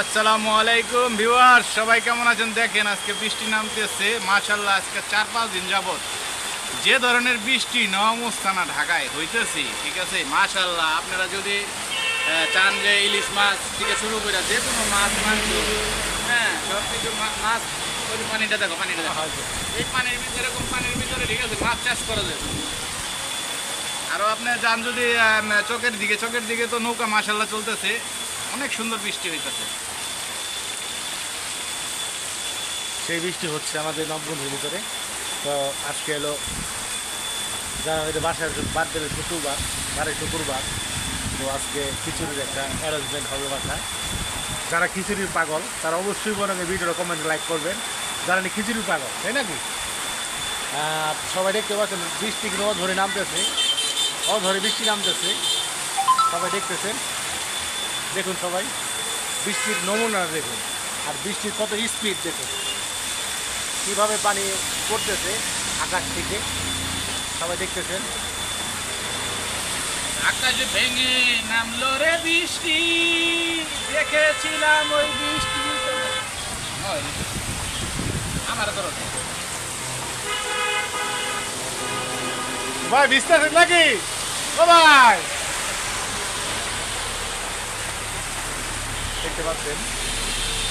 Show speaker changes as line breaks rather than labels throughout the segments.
আসসালামু আলাইকুম ভিউয়ার সবাই কেমন আছেন? দেখেন আজকে বৃষ্টি নামতেছে। মাশাল্লাহ আজকে চার পাঁচ দিন যাবৎ যে ধরনের বৃষ্টি নমস্থানা ঢাকায় হইতেছে ঠিক আছে? মাশাল্লাহ আপনারা যদি চান যে ইলিশ মাছ থেকে শুরু করে যে কোনো মাছ মাংস হ্যাঁ সব কিছু মাছ ওই পানিটা দেখো পানিটা দেখো। এই পানির ভিতরে এরকম পানির ভিতরে ঠিক আছে মাছ চাষ করা যায় আরও আপনি যান যদি চোখের দিকে চোখের দিকে তো নৌকা মাশাল্লাহ চলতেছে। অনেক সুন্দর বৃষ্টি হইতেছে।
সেই বৃষ্টি হচ্ছে আমাদের নববন্ধুর ভিতরে। তো আজকে এলো যারা হয়তো বাসার বাদ দেবে শুক্রবার, বারে শুক্রবার, তো আজকে খিচুড়ির একটা অ্যারেঞ্জমেন্ট হবে বাসায়। যারা খিচুড়ির পাগল, তারা অবশ্যই বরং ভিডিওটা কমেন্ট লাইক করবেন। যারা নাকি খিচুড়ির পাগল, তাই নাকি? সবাই দেখতে পাচ্ছেন, বৃষ্টি কিন্তু অধরে নামতেছে। অধরে বৃষ্টি নামতেছে। সবাই দেখতেছেন। দেখুন সবাই বৃষ্টির নমুনা দেখুন আর বৃষ্টির কত স্পিড দেখুন। কীভাবে পানি পড়তেছে আকাশ থেকে সবাই দেখতেছেন?
আকাশ ভেঙে নামলো রে বৃষ্টি দেখেছিলাম ওই বৃষ্টি। আমার ধরো
ভাই বিস্তার নাকি? ও ভাই! দেখতে পাচ্ছেন।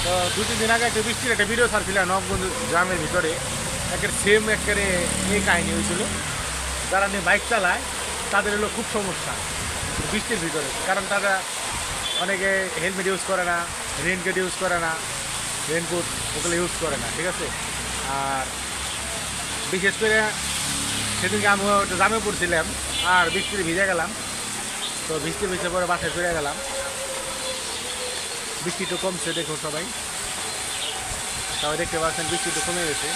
তো দু তিন দিন আগে একটা বৃষ্টির একটা ভিডিও ছাড়ছিলাম নবগঞ্জ গ্রামের ভিতরে। একের সেম একেবারে এই কাহিনী হয়েছিল। যারা নিয়ে বাইক চালায়, তাদের হলো খুব সমস্যা বৃষ্টির ভিতরে। কারণ তারা অনেকে হেলমেট ইউজ করে না রেনকোট ইউজ করে না রেনকোট ওগুলো ইউজ করে না, ঠিক আছে? আর বিশেষ করে সেদিনকে আমি জামে পড়ছিলাম, আর বৃষ্টিতে ভিজে গেলাম। তো বৃষ্টি ভিজে পরে বাসায় ফিরে গেলাম। বৃষ্টি একটু কমছে দেখুন সবাই। সবাই দেখতে পাচ্ছেন বৃষ্টিটা কমে গেছে।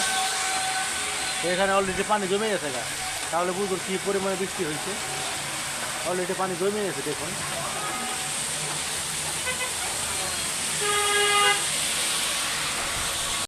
এখানে অলরেডি পানি জমে গেছে গা। তাহলে বুঝুন কী পরিমাণে বৃষ্টি হয়েছে। অলরেডি পানি জমে গেছে, দেখুন।